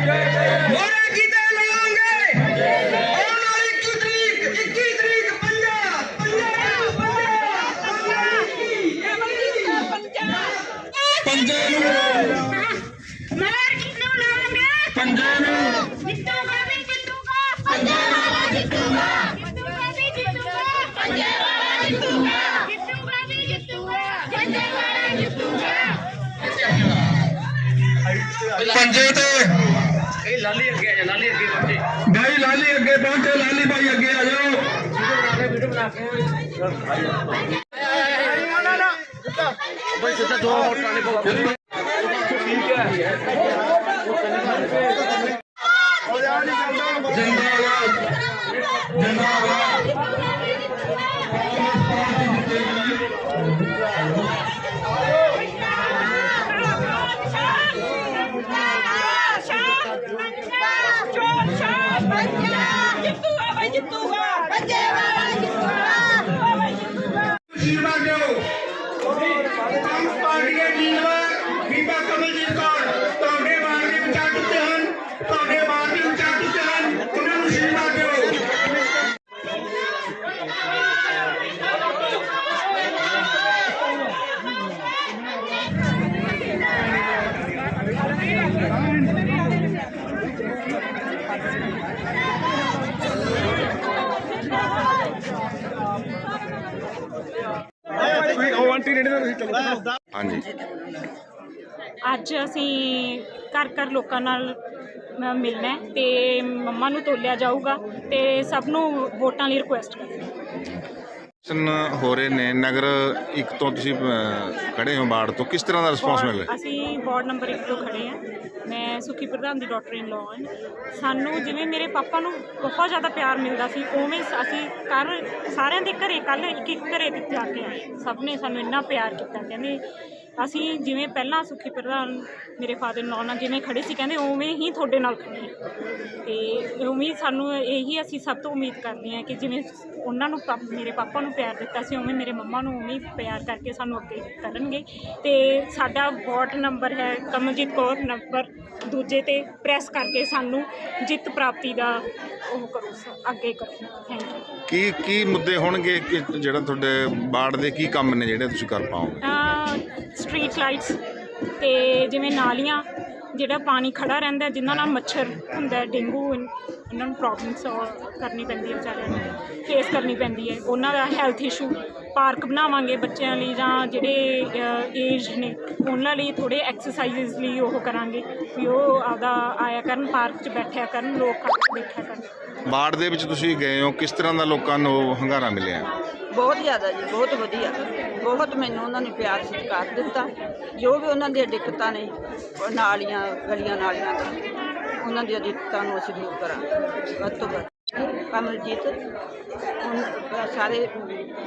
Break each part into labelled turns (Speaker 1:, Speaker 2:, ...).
Speaker 1: ਮੋਰੇ ਕਿਤੇ ਲਾਂਗੇ ਆਉਣ
Speaker 2: ਲਾਲੀ ਅੱਗੇ ਆ ਜਾ ਲਾਲੀ ਅੱਗੇ ਬੱਚੇ
Speaker 3: ਭਾਈ ਲਾਲੀ ਅੱਗੇ ਪਹੁੰਚੇ ਲਾਲੀ ਭਾਈ ਅੱਗੇ ਆ ਜਾਓ।
Speaker 2: ਬਈ ਸਿੱਧਾ ਦੋ ਵੋਟਾਂ ਨੇ ਬਹੁਤ
Speaker 3: ਜਿੰਦਾਬਾਦ ਜਿੰਦਾਬਾਦ। ਹਾਂਜੀ।
Speaker 4: ਅੱਜ ਅਸੀਂ ਘਰ ਘਰ ਲੋਕਾਂ ਨਾਲ ਮ- ਮਿਲਣਾ ਹੈ ਤੇ ਮੰਮਾ ਨੂੰ ਤੋਲਿਆ ਜਾਊਗਾ ਤੇ ਸਭ ਨੂੰ ਵੋਟਾਂ ਲਈ ਰਿਕੁਐਸਟ ਕਰਨਾ
Speaker 3: ਸਨ ਹੋ ਰਹੇ ਨੇ ਨਗਰ ਇੱਕ ਤੋਂ ਤੁਸੀਂ ਅਹ, ਖੜੇ ਹੋ ਬਾੜ ਤੋਂ। ਕਿਸ ਤਰ੍ਹਾਂ ਦਾ ਰਿਸਪੌਂਸ ਮਿਲ ਰਿਹਾ?
Speaker 4: ਅਸੀਂ ਵਾਰਡ ਨੰਬਰ 1 ਤੋਂ ਖੜੇ ਹਾਂ। ਮੈਂ ਸੁਖੀ ਪ੍ਰਧਾਨ ਦੀ ਡਾਕਟਰ ਇਨ ਲਾਅ ਹਾਂ। ਸਾਨੂੰ ਜਿਵੇਂ ਮੇਰੇ ਪਾਪਾ ਨੂੰ ਬਹੁਤ ਜ਼ਿਆਦਾ ਪਿਆਰ ਮਿਲਦਾ ਸੀ ਉਵੇਂ ਅਸੀਂ ਕਰ ਸਾਰਿਆਂ ਦੇ ਘਰੇ ਕੱਲ ਇੱਕ ਇੱਕ ਘਰੇ ਤੇ ਜਾ ਕੇ ਆਏ। ਸਭ ਨੇ ਸਾਨੂੰ ਇੰਨਾ ਪਿਆਰ ਕੀਤਾ। ਕਹਿੰਦੇ ਅਸੀਂ ਜਿਵੇਂ ਪਹਿਲਾਂ ਸੁਖੀ ਪ੍ਰਧਾਨ ਮੇਰੇ ਫਾਦਰ ਲਾਅ ਨਾਲ ਜਿਵੇਂ ਖੜੇ ਸੀ ਕਹਿੰਦੇ ਉਵੇਂ ਹੀ ਤੁਹਾਡੇ ਨਾਲ ਖੜੇ ਹਾਂ। ਤੇ ਉਮੀਦ ਸਾਨੂੰ ਇਹੀ ਅਸੀਂ ਸਭ ਤੋਂ ਉਮੀਦ ਕਰਦੇ ਹਾਂ ਕਿ ਜਿਵੇਂ ਉਹਨਾਂ ਨੂੰ ਪਾ- ਮੇਰੇ ਪਾਪਾ ਨੂੰ ਪਿਆਰ ਦਿੱਤਾ ਸੀ ਉਵੇਂ ਮੇਰੇ ਮੰਮਾ ਨੂੰ ਉਵੇਂ ਹੀ ਪਿਆਰ ਕਰਕੇ ਸਾਨੂੰ ਅੱਗੇ ਕਰਨਗੇ ਤੇ ਸਾਡਾ ਵਾਰਡ ਨੰਬਰ ਹੈ ਕਮਲਜੀਤ ਕੌਰ ਨੰਬਰ ਦੂਜੇ ਤੇ। ਪ੍ਰੈਸ ਕਰਕੇ ਸਾਨੂੰ ਜਿੱਤ ਪ੍ਰਾਪਤੀ ਦਾ ਉਹ ਕਰੋ ਸ- ਅੱਗੇ ਕਰੋ। ਥੈਂਕ ਯੂ
Speaker 3: ਕੀ ਕੀ ਮੁੱਦੇ ਹੋਣਗੇ ਕਿ ਜਿਹੜਾ ਤੁਹਾਡੇ ਬਾੜ ਦੇ ਕੀ ਕੰਮ ਨੇ ਜਿਹੜੇ ਤੁਸੀਂ ਕਰ ਪਾਓਗੇ?
Speaker 4: ਸਟਰੀਟ ਲਾਈਟਸ ਤੇ ਜਿਵੇਂ ਨਾਲੀਆਂ ਜਿਹੜਾ ਪਾਣੀ ਖੜਾ ਰਹਿੰਦਾ ਹੈ, ਜਿਨ੍ਹਾਂ ਨਾਲ ਮੱਛਰ ਹੁੰਦਾ ਡੇਂਗੂ ਇਹਨਾਂ ਨੂੰ ਪ੍ਰੋਬਲਮਸ ਕਰਨੀ ਪੈਂਦੀ ਹੈ ਵਿਚਾਰਿਆਂ ਨੂੰ ਫੇਸ ਕਰਨੀ ਪੈਂਦੀ ਹੈ। ਉਹਨਾਂ ਦਾ ਹੈਲਥ ਇਸ਼ੂ ਪਾਰਕ ਬਣਾਵਾਂਗੇ ਬੱਚਿਆਂ ਲਈ ਜਾਂ ਜਿਹੜੇ ਏਜ ਨੇ ਉਹਨਾਂ ਲਈ ਥੋੜੇ ਐਕਸਰਸਾਈਜ਼ਸ ਲਈ ਉਹ ਕਰਾਂਗੇ ਵੀ ਉਹ ਆਪਦਾ ਆਇਆ ਕਰਨ ਪਾਰਕ 'ਚ ਬੈਠਿਆ ਕਰਨ ਲੋਕ ਦੇਖਿਆ ਕਰਨ।
Speaker 3: ਬਾੜ ਦੇ ਵਿੱਚ ਤੁਸੀਂ ਗਏ ਹੋ ਕਿਸ ਤਰ੍ਹਾਂ ਦਾ ਲੋਕਾਂ ਨੂੰ ਹੰਗਾਰਾ ਮਿਲਿਆ?
Speaker 5: ਬਹੁਤ ਜ਼ਿਆਦਾ ਜੀ ਬਹੁਤ ਵਧੀਆ। ਬਹੁਤ ਮੈਨੂੰ ਉਹਨਾਂ ਨੇ ਪਿਆਰ ਸਤਿਕਾਰ ਦਿੱਤਾ। ਜੋ ਵੀ ਉਹਨਾਂ ਦੀਆਂ ਦਿੱਕਤਾਂ ਨੇ ਉਹ ਨਾਲੀਆਂ ਗਲੀਆਂ ਨਾਲੀਆਂ ਦਾ ਉਹਨਾਂ ਦੀਆਂ ਦਿੱਕਤਾਂ ਨੂੰ ਅਸੀਂ ਦੂਰ ਕਰਾਂਗੇ। ਵੱਧ ਤੋਂ ਵੱਧ। ਕਮਲਜੀਤ ਉਨ- ਸਾਰੇ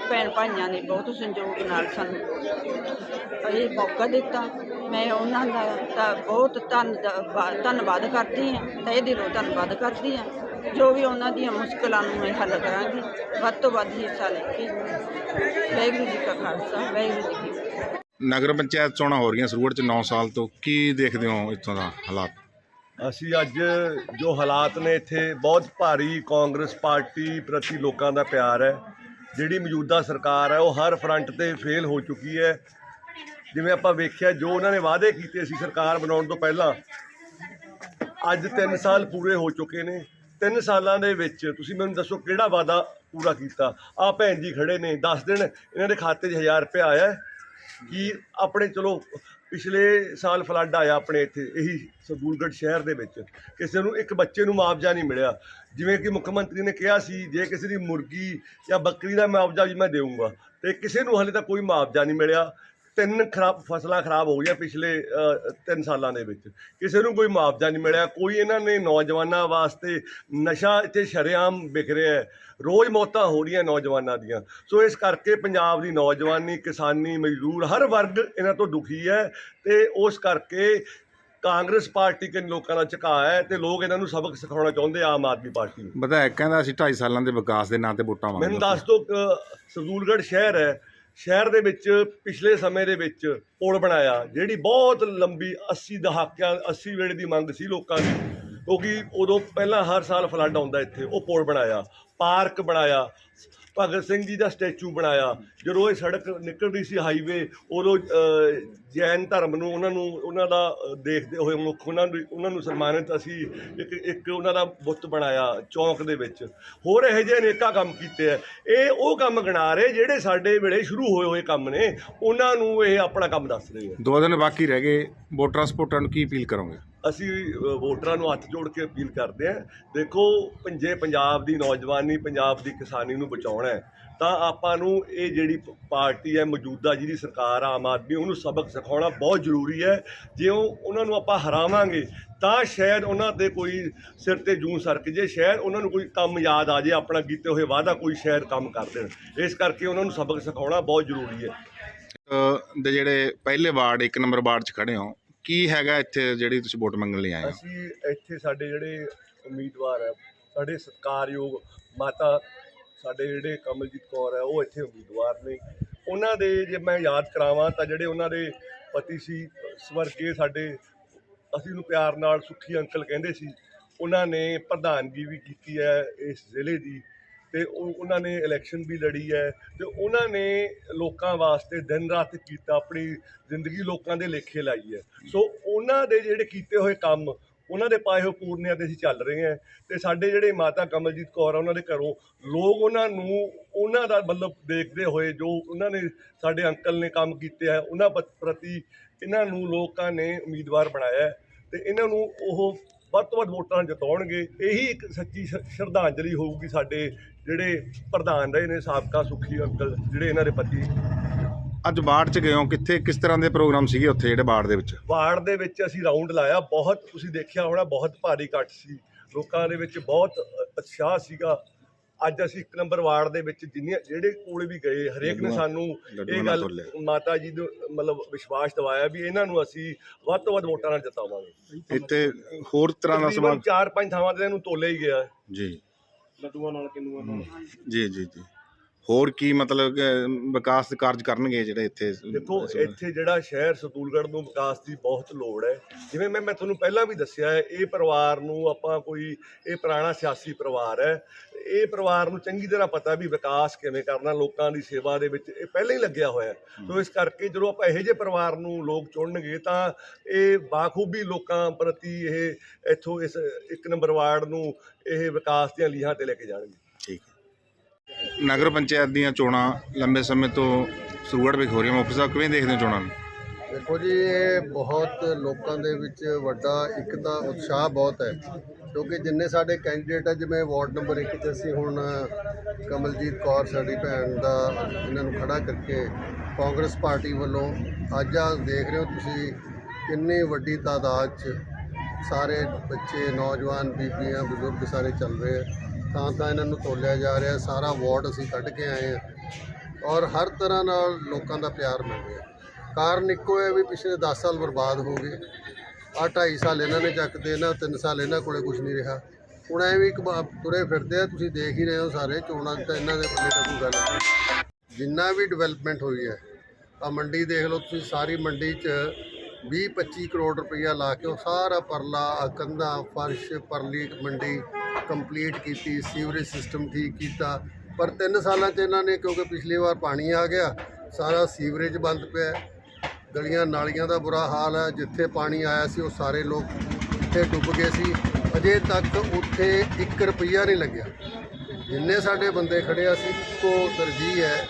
Speaker 5: ਭੈਣ ਭਾਈਆਂ ਨੇ ਬਹੁਤ ਸੰਯੋਗ ਨਾਲ ਸਾਨੂੰ ਇਹ ਮੌਕਾ ਦਿੱਤਾ। ਮੈਂ ਉਹਨਾਂ ਦਾ ਤਾਂ ਬਹੁਤ ਧੰਨ, ਧੰਨਵਾਦ ਕਰਦੀ ਹਾਂ, ਤਹਿ ਦਿਲੋਂ ਧੰਨਵਾਦ ਕਰਦੀ ਹਾਂ, ਜੋ ਵੀ ਉਹਨਾਂ ਦੀਆਂ ਮੁਸ਼ਕਲਾਂ ਨੂੰ ਮੈਂ ਹੱਲ ਕਰਾਂਗੀ। ਵੱਧ ਤੋਂ ਵੱਧ ਹਿੱਸਾ ਲੈ ਕੇ ਵਾਹਿਗੁਰੂ ਜੀ ਕਾ ਖਾਲਸਾ, ਵਾਹਿਗੁਰੂ ਜੀ ਕੀ
Speaker 3: ਨਗਰ ਪੰਚਾਇਤ ਚੋਣਾਂ ਹੋ ਰਹੀਆਂ ਸਰੂੜ ਚ 9 ਸਾਲ ਤੋਂ। ਕੀ ਦੇਖਦੇ ਹੋ ਇੱਥੋਂ ਦਾ ਹਾਲਾਤ?
Speaker 6: ਅਸੀਂ ਅੱਜ ਜੋ ਹਾਲਾਤ ਨੇ ਇੱਥੇ, ਬਹੁਤ ਭਾਰੀ ਕਾਂਗਰਸ ਪਾਰਟੀ ਪ੍ਰਤੀ ਲੋਕਾਂ ਦਾ ਪਿਆਰ ਹੈ। ਜਿਹੜੀ ਮੌਜੂਦਾ ਸਰਕਾਰ ਹੈ, ਉਹ ਹਰ ਫਰੰਟ ਤੇ ਫੇਲ ਹੋ ਚੁੱਕੀ ਹੈ। ਜਿਵੇਂ ਆਪਾਂ ਵੇਖਿਆ, ਜੋ ਉਹਨਾਂ ਨੇ ਵਾਅਦੇ ਕੀਤੇ ਸੀ ਸਰਕਾਰ ਬਣਾਉਣ ਤੋਂ ਪਹਿਲਾਂ, ਅੱਜ 3 ਸਾਲ ਪੂਰੇ ਹੋ ਚੁੱਕੇ ਨੇ। 3 ਸਾਲਾਂ ਦੇ ਵਿੱਚ ਤੁਸੀਂ ਮੈਨੂੰ ਦੱਸੋ ਕਿਹੜਾ ਵਾਅਦਾ ਪੂਰਾ ਕੀਤਾ? ਆ ਭੈਣ ਜੀ ਖੜੇ ਨੇ 10 ਦਿਨ ਇਹਨਾਂ ਦੇ ਖਾਤੇ 'ਚ 1000 ਰੁਪਏ ਆਇਆ ਕਿ ਆਪਣੇ, ਚਲੋ ਪਿਛਲੇ ਸਾਲ ਫਲੱਡ ਆਇਆ ਆਪਣੇ ਇੱਥੇ, ਇਹੀ ਸਰਦੂਲਗੜ੍ਹ ਸ਼ਹਿਰ ਦੇ ਵਿੱਚ। ਕਿਸੇ ਨੂੰ ਇੱਕ ਬੱਚੇ ਨੂੰ ਮੁਆਵਜ਼ਾ ਨਹੀਂ ਮਿਲਿਆ। ਜਿਵੇਂ ਕਿ ਮੁੱਖ ਮੰਤਰੀ ਨੇ ਕਿਹਾ ਸੀ, ਜੇ ਕਿਸੇ ਦੀ ਮੁਰਗੀ ਜਾਂ ਬੱਕਰੀ ਦਾ ਮੁਆਵਜ਼ਾ ਵੀ ਮੈਂ ਦੇਵਾਂਗਾ ਤੇ ਕਿਸੇ ਨੂੰ ਹਲੇ ਤੱਕ ਕੋਈ ਮੁਆਵਜ਼ਾ ਨਹੀਂ ਮਿਲਿਆ। ਤਿੰਨ ਖਰਾਬ ਫਸਲਾਂ ਖਰਾਬ ਹੋ ਗਈਆਂ ਪਿਛਲੇ ਤਿੰਨ ਸਾਲਾਂ ਦੇ ਵਿੱਚ। ਕਿਸੇ ਨੂੰ ਕੋਈ ਮੁਆਵਜ਼ਾ ਨਹੀਂ ਮਿਲਿਆ ਕੋਈ ਇਹਨਾਂ ਨੇ ਨੌਜਵਾਨਾਂ ਵਾਸਤੇ ਨਸ਼ਾ ਇੱਥੇ ਸ਼ਰੇਆਮ ਵਿਕ ਰਿਹਾ ਹੈ। ਰੋਜ਼ ਮੌਤਾਂ ਹੋ ਰਹੀਆਂ ਨੌਜਵਾਨਾਂ ਦੀਆਂ। ਸੋ ਇਸ ਕਰਕੇ ਪੰਜਾਬ ਦੀ ਨੌਜਵਾਨੀ ਕਿਸਾਨੀ ਮਜ਼ਦੂਰ ਹਰ ਵਰਗ ਇਹਨਾਂ ਤੋਂ ਦੁਖੀ ਹੈ ਤੇ ਉਸ ਕਰਕੇ ਕਾਂਗਰਸ ਪਾਰਟੀ ਕੇ ਲੋਕਾਂ ਦਾ ਝੁਕਾਅ ਹੈ ਤੇ ਲੋਕ ਇਹਨਾਂ ਨੂੰ ਸਬਕ ਸਿਖਾਉਣਾ ਚਾਹੁੰਦੇ ਆਮ ਆਦਮੀ ਪਾਰਟੀ ਨੂੰ।
Speaker 3: ਵਿਧਾਇਕ ਕਹਿੰਦਾ ਅਸੀਂ 2.5 ਸਾਲਾਂ ਦੇ ਵਿਕਾਸ ਦੇ ਨਾਂ ਤੇ ਵੋਟਾਂ
Speaker 6: ਮੈਨੂੰ
Speaker 3: ਮੰਗਦੇ
Speaker 6: ਦੱਸ ਦਿਓ ਸਰਦੂਲਗੜ੍ਹ ਸ਼ਹਿਰ ਹੈ। ਸ਼ਹਿਰ ਦੇ ਵਿੱਚ ਪਿਛਲੇ ਸਮੇਂ ਦੇ ਵਿੱਚ ਪੁਲ ਬਣਾਇਆ, ਜਿਹੜੀ ਬਹੁਤ ਲੰਬੀ 80 ਦਹਾਕਿਆਂ 80 ਵੇਲੇ ਦੀ ਮੰਗ ਸੀ ਲੋਕਾਂ ਦੀ, ਕਿਉਂਕਿ ਉਦੋਂ ਪਹਿਲਾਂ ਹਰ ਸਾਲ ਫਲੱਡ ਆਉਂਦਾ ਇੱਥੇ, ਉਹ ਪੁਲ ਬਣਾਇਆ, ਪਾਰਕ ਬਣਾਇਆ ਭਗਤ ਸਿੰਘ ਜੀ ਦਾ ਸਟੈਚੂ ਬਣਾਇਆ। ਜਦੋਂ ਇਹ ਸੜਕ ਨਿਕਲਦੀ ਸੀ ਹਾਈਵੇ, ਉਦੋਂ ਜੈਨ ਧਰਮ ਨੂੰ ਉਹਨਾਂ ਨੂੰ, ਉਹਨਾਂ ਦਾ ਦੇਖਦੇ ਹੋਏ ਮੁੱਖ ਉਹਨਾਂ ਨੂੰ ਉਹਨਾਂ ਨੂੰ ਸਨਮਾਨਿਤ ਅਸੀਂ ਇੱਕ ਇੱਕ ਉਹਨਾਂ ਦਾ ਬੁੱਤ ਬਣਾਇਆ ਚੌਂਕ ਦੇ ਵਿੱਚ। ਹੋਰ ਇਹੋ ਜਿਹੇ ਅਨੇਕਾਂ ਕੰਮ ਕੀਤੇ ਆ। ਇਹ ਉਹ ਕੰਮ ਗਿਣਾ ਰਹੇ ਜਿਹੜੇ ਸਾਡੇ ਵੇਲੇ ਸ਼ੁਰੂ ਹੋਏ ਹੋਏ ਕੰਮ ਨੇ। ਉਹਨਾਂ ਨੂੰ ਇਹ ਆਪਣਾ ਕੰਮ ਦੱਸ ਰਹੇ ਆ।
Speaker 3: ਦੋ ਦਿਨ ਬਾਕੀ ਰਹਿ ਗਏ। ਵੋਟਰਾਂ ਸਪੋਰਟਰਾਂ ਨੂੰ ਕੀ ਅਪੀਲ ਕਰੋਗੇ?
Speaker 6: ਅਸੀਂ ਵੋਟਰਾਂ ਨੂੰ ਹੱਥ ਜੋੜ ਕੇ ਅਪੀਲ ਕਰਦੇ ਹਾਂ, ਦੇਖੋ ਪੰਜੇ ਪੰਜਾਬ ਦੀ ਨੌਜਵਾਨੀ, ਪੰਜਾਬ ਦੀ ਕਿਸਾਨੀ ਨੂੰ ਬਚਾਉਣਾ ਹੈ। ਤਾਂ ਆਪਾਂ ਨੂੰ ਇਹ ਜਿਹੜੀ ਪ- ਪਾਰਟੀ ਹੈ, ਮੌਜੂਦਾ ਜਿਹਦੀ ਸਰਕਾਰ ਆਮ ਆਦਮੀ, ਉਹਨੂੰ ਸਬਕ ਸਿਖਾਉਣਾ ਬਹੁਤ ਜ਼ਰੂਰੀ ਹੈ। ਜੇ ਉਹ, ਉਹਨਾਂ ਨੂੰ ਆਪਾਂ ਹਰਾਵਾਂਗੇ, ਤਾਂ ਸ਼ਾਇਦ ਉਹਨਾਂ ਦੇ ਕੋਈ ਸਿਰ ਤੇ ਜੂੰ ਸਰਕ ਜੇ, ਸ਼ਾਇਦ ਉਹਨਾਂ ਨੂੰ ਕੋਈ ਕੰਮ ਯਾਦ ਆ ਜੇ, ਆਪਣਾ ਕੀਤੇ ਹੋਏ ਵਾਅਦਾ ਕੋਈ ਸ਼ਾਇਦ ਕੰਮ ਕਰ ਦੇਣ। ਇਸ ਕਰਕੇ ਉਹਨਾਂ ਨੂੰ ਸਬਕ ਸਿਖਾਉਣਾ ਬਹੁਤ ਜ਼ਰੂਰੀ ਹੈ।
Speaker 3: ਦੇ ਜਿਹੜੇ ਪਹਿਲੇ ਵਾਰਡ, ਇੱਕ ਨੰਬਰ ਵਾਰਡ 'ਚ ਖੜੇ ਹੋ ਕੀ ਹੈਗਾ ਇੱਥੇ ਜਿਹੜੀ ਤੁਸੀਂ ਵੋਟ ਮੰਗਣ ਲਈ ਆਏ ਹੋ?
Speaker 6: ਅਸੀਂ ਇੱਥੇ ਸਾਡੇ ਜਿਹੜੇ ਉਮੀਦਵਾਰ ਹੈ ਸਾਡੇ ਸਤਿਕਾਰਯੋਗ ਮਾਤਾ ਸਾਡੇ ਜਿਹੜੇ ਕਮਲਜੀਤ ਕੌਰ ਹੈ ਉਹ ਇੱਥੇ ਉਮੀਦਵਾਰ ਨੇ। ਉਹਨਾਂ ਦੇ ਜੇ ਮੈਂ ਯਾਦ ਕਰਾਵਾਂ ਤਾਂ ਜਿਹੜੇ ਉਹਨਾਂ ਦੇ ਪਤੀ ਸੀ, ਸਵਰਗੇ ਸਾਡੇ, ਅਸੀਂ ਉਹਨੂੰ ਪਿਆਰ ਨਾਲ ਸੁੱਖੀ ਅੰਕਲ ਕਹਿੰਦੇ ਸੀ, ਉਹਨਾਂ ਨੇ ਪ੍ਰਧਾਨਗੀ ਵੀ ਕੀਤੀ ਹੈ ਇਸ ਜ਼ਿਲ੍ਹੇ ਦੀ। ਤੇ ਉਹ ਉਹਨਾਂ ਨੇ ਇਲੈਕਸ਼ਨ ਵੀ ਲੜੀ ਹੈ ਤੇ ਉਹਨਾਂ ਨੇ ਲੋਕਾਂ ਵਾਸਤੇ ਦਿਨ ਰਾਤ ਕੀਤਾ, ਆਪਣੀ ਜ਼ਿੰਦਗੀ ਲੋਕਾਂ ਦੇ ਲੇਖੇ ਲਾਈ ਹੈ। ਸੋ ਉਹਨਾਂ ਦੇ ਜਿਹੜੇ ਕੀਤੇ ਹੋਏ ਕੰਮ, ਉਹਨਾਂ ਦੇ ਪਾਏ ਹੋਏ ਪੂਰਨਿਆਂ ਤੇ ਅਸੀਂ ਚੱਲ ਰਹੇ ਹਾਂ ਤੇ ਸਾਡੇ ਜਿਹੜੇ ਮਾਤਾ ਕਮਲਜੀਤ ਕੌਰ ਆ, ਉਹਨਾਂ ਦੇ ਘਰੋਂ ਲੋਕ ਉਹਨਾਂ ਨੂੰ, ਉਹਨਾਂ ਦਾ ਮਤਲਬ ਦੇਖਦੇ ਹੋਏ ਜੋ ਉਹਨਾਂ ਨੇ ਸਾਡੇ ਅੰਕਲ ਨੇ ਕੰਮ ਕੀਤੇ ਆ, ਉਹਨਾਂ ਪ- ਪ੍ਰਤੀ ਇਹਨਾਂ ਨੂੰ ਲੋਕਾਂ ਨੇ ਉਮੀਦਵਾਰ ਬਣਾਇਆ ਹੈ ਤੇ ਇਹਨਾਂ ਨੂੰ ਉਹ ਵੱਧ ਤੋਂ ਵੱਧ ਵੋਟਾਂ ਨਾਲ ਜਿਤਾਉਣਗੇ। ਇਹੀ ਇੱਕ ਸੱਚੀ ਸ਼ਰਧਾਂਜਲੀ ਹੋਊਗੀ ਸਾਡੇ ਜਿਹੜੇ ਪ੍ਰਧਾਨ ਰਹੇ ਨੇ ਸਾਬਕਾ ਸੁਖੀ ਅੰਕਲ ਜਿਹੜੇ ਇਹਨਾਂ ਦੇ ਪਤੀ।
Speaker 3: ਅੱਜ ਵਾਰਡ 'ਚ ਗਏ ਹੋ ਕਿੱਥੇ ਕਿਸ ਤਰ੍ਹਾਂ ਦੇ ਪ੍ਰੋਗਰਾਮ ਸੀਗੇ ਉੱਥੇ ਜਿਹੜੇ ਵਾਰਡ ਦੇ ਵਿੱਚ?
Speaker 6: ਵਾਰਡ ਦੇ ਵਿੱਚ ਅਸੀਂ ਰਾਉਂਡ ਲਾਇਆ ਬਹੁਤ ਤੁਸੀਂ ਦੇਖਿਆ ਹੋਣਾ ਬਹੁਤ ਭਾਰੀ ਇਕੱਠ ਸੀ। ਲੋਕਾਂ ਦੇ ਵਿੱਚ ਬਹੁਤ ਉਤਸ਼ਾਹ ਸੀਗਾ। ਅੱਜ ਅਸੀਂ ਇੱਕ ਨੰਬਰ ਵਾਰਡ ਦੇ ਵਿੱਚ ਜਿੰਨੀਆਂ ਜਿਹੜੇ ਕੋਲੇ ਵੀ ਗਏ ਹਰੇਕ ਨੇ ਸਾਨੂੰ ਇਹ ਗੱਲ। ਮਾਤਾ ਜੀ ਨੂੰ ਮਤਲਬ ਵਿਸ਼ਵਾਸ ਦਿਵਾਇਆ ਵੀ ਇਹਨਾਂ ਨੂੰ ਅਸੀਂ ਵੱਧ ਤੋਂ ਵੱਧ ਵੋਟਾਂ ਨਾਲ ਜਿਤਾਵਾਂਗੇ।
Speaker 3: ਇੱਥੇ ਹੋਰ ਤਰ੍ਹਾਂ ਦਾ ਸਮਾਨ
Speaker 6: ਚਾਰ ਪੰਜ ਥਾਵਾਂ ਤੇ ਇਹਨੂੰ ਤੋਲੇ ਹੀ ਗਿਆ।
Speaker 3: ਜੀ।
Speaker 2: ਲੱਡੂਆਂ ਨਾਲ ਕਿੰਨੂਆਂ ਨਾਲ?
Speaker 3: ਜੀ ਜੀ ਜੀ। ਹੋਰ ਕੀ ਮਤਲਬ ਵਿਕਾਸ ਦੇ ਕਾਰਜ ਕਰਨਗੇ ਜਿਹੜੇ ਇੱਥੇ
Speaker 6: ਦੇਖੋ ਇੱਥੇ ਜਿਹੜਾ ਸ਼ਹਿਰ ਸਤੂਲਗੜ੍ਹ ਨੂੰ ਵਿਕਾਸ ਦੀ ਬਹੁਤ ਲੋੜ ਹੈ। ਜਿਵੇਂ ਮੈਂ ਮੈਂ ਤੁਹਾਨੂੰ ਪਹਿਲਾਂ ਵੀ ਦੱਸਿਆ ਹੈ ਇਹ ਪਰਿਵਾਰ ਨੂੰ ਆਪਾਂ ਕੋਈ ਇਹ ਪੁਰਾਣਾ ਸਿਆਸੀ ਪਰਿਵਾਰ ਹੈ। ਇਹ ਪਰਿਵਾਰ ਨੂੰ ਚੰਗੀ ਤਰ੍ਹਾਂ ਪਤਾ ਵੀ ਵਿਕਾਸ ਕਿਵੇਂ ਕਰਨਾ ਲੋਕਾਂ ਦੀ ਸੇਵਾ ਦੇ ਵਿੱਚ ਇਹ ਪਹਿਲਾਂ ਹੀ ਲੱਗਿਆ ਹੋਇਆ ਹੈ। ਸੋ ਇਸ ਕਰਕੇ ਜਦੋਂ ਆਪਾਂ ਇਹੋ ਜਿਹੇ ਪਰਿਵਾਰ ਨੂੰ ਲੋਕ ਚੁਣਨਗੇ ਤਾਂ ਇਹ ਬਾਖੂਬੀ ਲੋਕਾਂ ਪ੍ਰਤੀ ਇਹ ਇੱਥੋਂ ਇਸ ਇੱਕ ਨੰਬਰ ਵਾਰਡ ਨੂੰ ਇਹ ਵਿਕਾਸ ਦੀਆਂ ਲੀਹਾਂ ਤੇ ਲੈ ਕੇ ਜਾਣਗੇ।
Speaker 3: ਠੀਕ ਹੈ। ਨਗਰ ਪੰਚਾਇਤ ਦੀਆਂ ਚੋਣਾਂ ਲੰਬੇ ਸਮੇਂ ਤੋਂ ਸਰੂਗੜ ਵਿਖ ਹੋ ਰਹੀਆਂ ਮੁਖੀ ਸਾਹਿਬ ਕਿਵੇਂ ਦੇਖਦੇ ਹੋ ਚੋਣਾਂ ਨੂੰ?
Speaker 7: ਦੇਖੋ ਜੀ ਇਹ ਬਹੁਤ ਲੋਕਾਂ ਦੇ ਵਿੱਚ ਵੱਡਾ ਇੱਕ ਤਾਂ ਉਤਸ਼ਾਹ ਬਹੁਤ ਹੈ। ਕਿਉਂਕਿ ਜਿੰਨੇ ਸਾਡੇ ਕੈਂਡੀਡੇਟ ਆ, ਜਿਵੇਂ ਵਾਰਡ ਨੰਬਰ 1 'ਚ ਅਸੀਂ ਹੁਣ ਕਮਲਜੀਤ ਕੌਰ ਸਾਡੀ ਭੈਣ ਦਾ ਇਹਨਾਂ ਨੂੰ ਖੜਾ ਕਰਕੇ ਕਾਂਗਰਸ ਪਾਰਟੀ ਵੱਲੋਂ ਅੱਜ ਆ ਦੇਖ ਰਹੇ ਹੋ ਤੁਸੀਂ ਕਿੰਨੀ ਵੱਡੀ ਤਾਦਾਦ 'ਚ ਸਾਰੇ ਬੱਚੇ, ਨੌਜਵਾਨ, ਬੀਬੀਆਂ, ਬਜ਼ੁਰਗ ਸਾਰੇ ਚੱਲ ਰਹੇ ਆ। ਤਾਂ ਤਾਂ ਇਹਨਾਂ ਨੂੰ ਤੋਲਿਆ ਜਾ ਰਿਹਾ, ਸਾਰਾ ਵਾਰਡ ਅਸੀਂ ਕੱਢ ਕੇ ਆਏ ਹਾਂ ਔਰ ਹਰ ਤਰ੍ਹਾਂ ਨਾਲ ਲੋਕਾਂ ਦਾ ਪਿਆਰ ਮਿਲ ਰਿਹਾ। ਕਾਰਨ ਇੱਕੋ ਹੈ ਵੀ ਪਿਛਲੇ 10 ਸਾਲ ਬਰਬਾਦ ਹੋ ਗਏ। ਆ 2.5 ਸਾਲ ਇਹਨਾਂ ਨੇ ਚੱਕਦੇ ਇਹਨਾਂ 3 ਸਾਲ ਇਹਨਾਂ ਕੋਲੇ ਕੁਝ ਨਹੀਂ ਰਿਹਾ। ਹੁਣ ਐ ਵੀ ਇੱਕ ਤੁਰੇ ਫਿਰਦੇ ਆ, ਤੁਸੀਂ ਦੇਖ ਹੀ ਰਹੇ ਹੋ ਸਾਰੇ ਚੋਣਾਂ 'ਚ ਤਾਂ ਇਹਨਾਂ ਦੇ ਪੱਲੇ ਤਾਂ ਕੋਈ ਗੱਲ। ਨਹੀਂ ਜਿੰਨਾ ਵੀ ਡਿਵੈਲਪਮੈਂਟ ਹੋਈ ਹੈ ਆ ਮੰਡੀ ਦੇਖ ਲਓ ਤੁਸੀਂ, ਸਾਰੀ ਮੰਡੀ 'ਚ 20 25 ਕਰੋੜ ਰੁਪਈਆ ਲਾ ਕੇ ਉਹ ਸਾਰਾ ਪਰਲਾ ਕੰਧਾਂ, ਫਰਸ਼, ਪਰਲੀ ਮੰਡੀ ਕੰਪਲੀਟ ਕੀਤੀ ਸੀਵਰੇਜ ਸਿਸਟਮ ਠੀਕ ਕੀਤਾ। ਪਰ 3 ਸਾਲਾਂ 'ਚ ਇਹਨਾਂ ਨੇ, ਕਿਉਂਕਿ ਪਿਛਲੀ ਵਾਰ ਪਾਣੀ ਆ ਗਿਆ, ਸਾਰਾ ਸੀਵਰੇਜ ਬੰਦ ਪਿਆ। ਗਲੀਆਂ ਨਾਲੀਆਂ ਦਾ ਬੁਰਾ ਹਾਲ ਹੈ, ਜਿੱਥੇ ਪਾਣੀ ਆਇਆ ਸੀ, ਉਹ ਸਾਰੇ ਲੋਕ ਉੱਥੇ ਡੁੱਬ ਗਏ ਸੀ। ਅਜੇ ਤੱਕ ਉੱਥੇ 1 ਰੁਪਈਆ ਨਹੀਂ ਲੱਗਿਆ। ਜਿੰਨੇ ਸਾਡੇ ਬੰਦੇ ਖੜੇ ਆ ਸੀ ਇੱਕੋ ਤਰਜੀਹ ਹੈ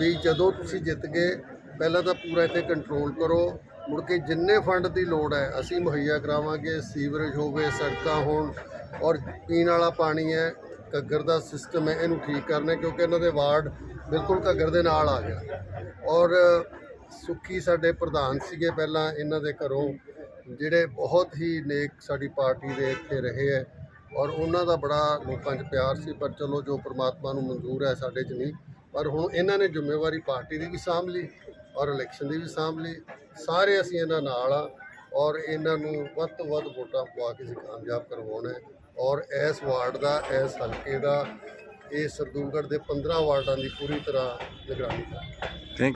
Speaker 7: ਵੀ ਜਦੋਂ ਤੁਸੀਂ ਜਿੱਤ ਗਏ, ਪਹਿਲਾਂ ਤਾਂ ਪੂਰਾ ਇੱਥੇ ਕੰਟਰੋਲ ਕਰੋ। ਮੁੜ ਕੇ ਜਿੰਨੇ ਫੰਡ ਦੀ ਲੋੜ ਹੈ, ਅਸੀਂ ਮੁਹੱਈਆ ਕਰਾਵਾਂਗੇ, ਸੀਵਰੇਜ ਹੋਵੇ, ਸੜਕਾਂ ਹੋਣ, ਔਰ ਪੀਣ ਵਾਲਾ ਪਾਣੀ ਹੈ, ਘੱਗਰ ਦਾ ਸਿਸਟਮ ਹੈ, ਇਹਨੂੰ ਠੀਕ ਕਰਨਾ, ਕਿਉਂਕਿ ਇਹਨਾਂ ਦੇ ਵਾਰਡ ਬਿਲਕੁਲ ਘੱਗਰ ਦੇ ਨਾਲ ਆ ਗਿਆ। ਔਰ ਸੁੱਖੀ ਸਾਡੇ ਪ੍ਰਧਾਨ ਸੀਗੇ ਪਹਿਲਾਂ ਇਹਨਾਂ ਦੇ ਘਰੋਂ, ਜਿਹੜੇ ਬਹੁਤ ਹੀ ਨੇਕ ਸਾਡੀ ਪਾਰਟੀ ਦੇ ਇੱਥੇ ਰਹੇ ਹੈ ਔਰ ਉਹਨਾਂ ਦਾ ਬੜਾ ਲੋਕਾਂ 'ਚ ਪਿਆਰ ਸੀ, ਪਰ ਚਲੋ ਜੋ ਪ੍ਰਮਾਤਮਾ ਨੂੰ ਮਨਜ਼ੂਰ ਹੈ ਸਾਡੇ 'ਚ ਨਹੀਂ। ਪਰ ਹੁਣ ਇਹਨਾਂ ਨੇ ਜ਼ਿੰਮੇਵਾਰੀ ਪਾਰਟੀ ਦੀ ਵੀ ਸਾਂਭ ਲਈ ਔਰ ਇਲੈਕਸ਼ਨ ਦੀ ਵੀ ਸਾਂਭ ਲਈ। ਸਾਰੇ ਅਸੀਂ ਇਹਨਾਂ ਨਾਲ ਆ ਔਰ ਇਹਨਾਂ ਨੂੰ ਵੱਧ ਤੋਂ ਵੱਧ ਵੋਟਾਂ ਪਵਾ ਕੇ ਅਸੀਂ ਕਾਮਯਾਬ ਕਰਵਾਉਣਾ ਹੈ ਔਰ ਇਸ ਵਾਰਡ ਦਾ, ਇਸ ਹਲਕੇ ਦਾ, ਇਹ ਸਰਦੂਲਗੜ੍ਹ ਦੇ 15 ਵਾਰਡਾਂ ਦੀ ਪੂਰੀ ਤਰ੍ਹਾਂ ਨਿਗਰਾਨੀ ਕਰ।